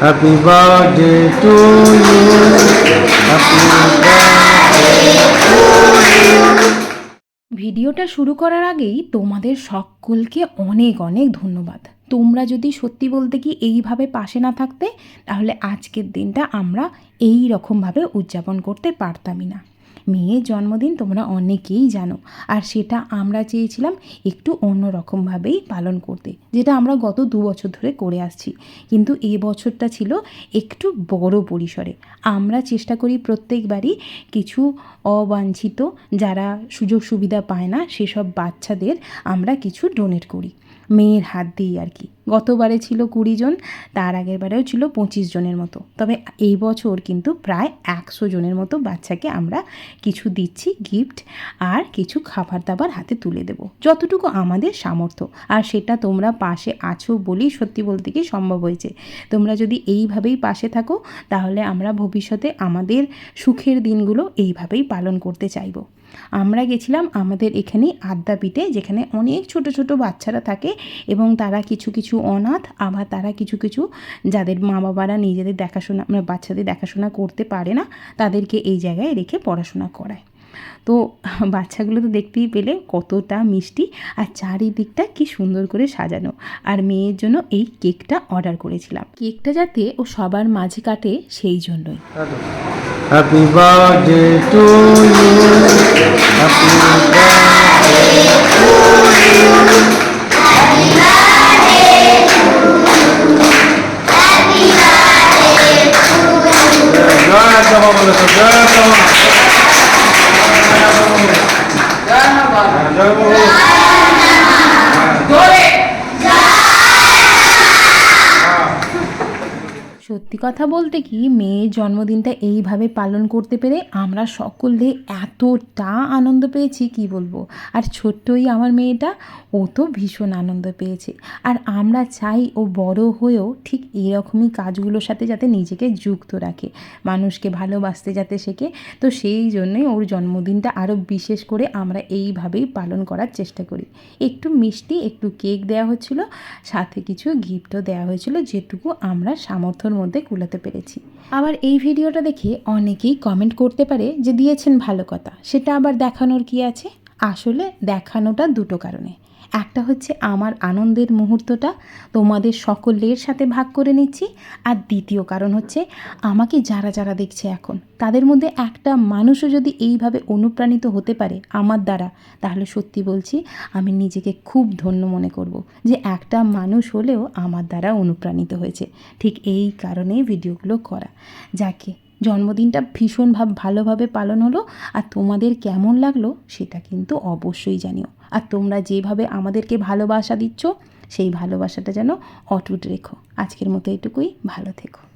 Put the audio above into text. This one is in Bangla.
Happy birthday to you. Happy birthday to you. ভিডিওটা শুরু করার আগেই তোমাদের সকলকে অনেক অনেক ধন্যবাদ তোমরা যদি সত্যি বলতে কি এইভাবে পাশে না থাকতে, তাহলে আজকের দিনটা আমরা এই রকমভাবে উদযাপন করতে পারতামই না মেয়ের জন্মদিন তোমরা অনেকেই জানো। আর সেটা আমরা চেয়েছিলাম একটু অন্য রকমভাবেই পালন করতে, যেটা আমরা গত দু বছর ধরে করে আসছি। কিন্তু এ বছরটা ছিল একটু বড় পরিসরে। আমরা চেষ্টা করি প্রত্যেকবারই কিছু অবাঞ্ছিত, যারা সুযোগ সুবিধা পায় না, সেসব বাচ্চাদের আমরা কিছু ডোনেট করি। মেয়ের হাত দিয়েই আর কি। গতবারে ছিল কুড়ি জন, তার আগের বারেও ছিল পঁচিশ জনের মতো। তবে এই বছর কিন্তু প্রায় একশো জনের মতো বাচ্চাকে আমরা কিছু দিচ্ছি গিফট আর কিছু খাবার দাবার হাতে তুলে দেব। যতটুকু আমাদের সামর্থ্য। আর সেটা তোমরা পাশে আছো বলেই সত্যি বলতে কি সম্ভব হয়েছে। তোমরা যদি এইভাবেই পাশে থাকো, তাহলে আমরা ভবিষ্যতে আমাদের সুখের দিনগুলো এইভাবেই পালন করতে চাইব। আমরা গেছিলাম আমাদের এখানে আদ্যাপীঠে যেখানে অনেক ছোট ছোট বাচ্চারা থাকে এবং তারা কিছু কিছু অনাথ, আবার তারা কিছু কিছু যাদের মা বাবারা নিজেদের দেখাশোনা মানে বাচ্চাদের দেখাশোনা করতে পারে না, তাদেরকে এই জায়গায় রেখে পড়াশোনা করায়। তো বাচ্চাগুলো তো দেখতেই পেলে কতটা মিষ্টি আর চারিদিকটা কি সুন্দর করে সাজানো। আর মেয়ের জন্য এই কেকটা অর্ডার করেছিলাম। কেকটা যাতে ও সবার মাঝে কাটে সেই জন্যই। Happy birthday to you happy birthday সত্যি কথা বলতে কি, মেয়ের জন্মদিনটা এইভাবে পালন করতে পেরে আমরা সকলে এতটা আনন্দ পেয়েছি, কি বলব? আর ছোট্টই আমার মেয়েটা, ও তো ভীষণ আনন্দ পেয়েছে। আর আমরা চাই ও বড় হয়েও ঠিক এরকমই কাজগুলোর সাথে যাতে নিজেকে যুক্ত রাখে, মানুষকে ভালোবাসতে যাতে শেখে। তো সেই জন্যই ওর জন্মদিনটা আরও বিশেষ করে আমরা এইভাবেই পালন করার চেষ্টা করি। একটু মিষ্টি, একটু কেক দেওয়া হচ্ছিল, সাথে কিছু গিফটও দেওয়া হয়েছিল, যেটুকু আমরা সামর্থ্যর মধ্যে কুলাতে পেরেছি। আবার এই ভিডিওটা দেখে অনেকেই কমেন্ট করতে পারে যে দিয়েছেন ভালো কথা। সেটা আবার দেখানোর কি আছে? আসলে দেখানোটা দুটো কারণে। একটা হচ্ছে আমার আনন্দের মুহূর্তটা তোমাদের সকলের সাথে ভাগ করে নিচ্ছি। আর দ্বিতীয় কারণ হচ্ছে আমাকে যারা যারা দেখছে এখন, তাদের মধ্যে একটা মানুষও যদি এইভাবে অনুপ্রাণিত হতে পারে আমার দ্বারা, তাহলে সত্যি বলছি আমি নিজেকে খুব ধন্য মনে করব যে একটা মানুষ হলেও আমার দ্বারা অনুপ্রাণিত হয়েছে। ঠিক এই কারণেই ভিডিওগুলো করা। যাকে জন্মদিনটা ভীষণভাব ভালোভাবে পালন হলো আর তোমাদের কেমন লাগল সেটা কিন্তু অবশ্যই জানিও। আর তোমরা যেভাবে আমাদেরকে ভালোবাসা দিচ্ছ, সেই ভালোবাসাটা যেন অটুট রেখো। আজকের মতো এটুকুই, ভালো থেকো।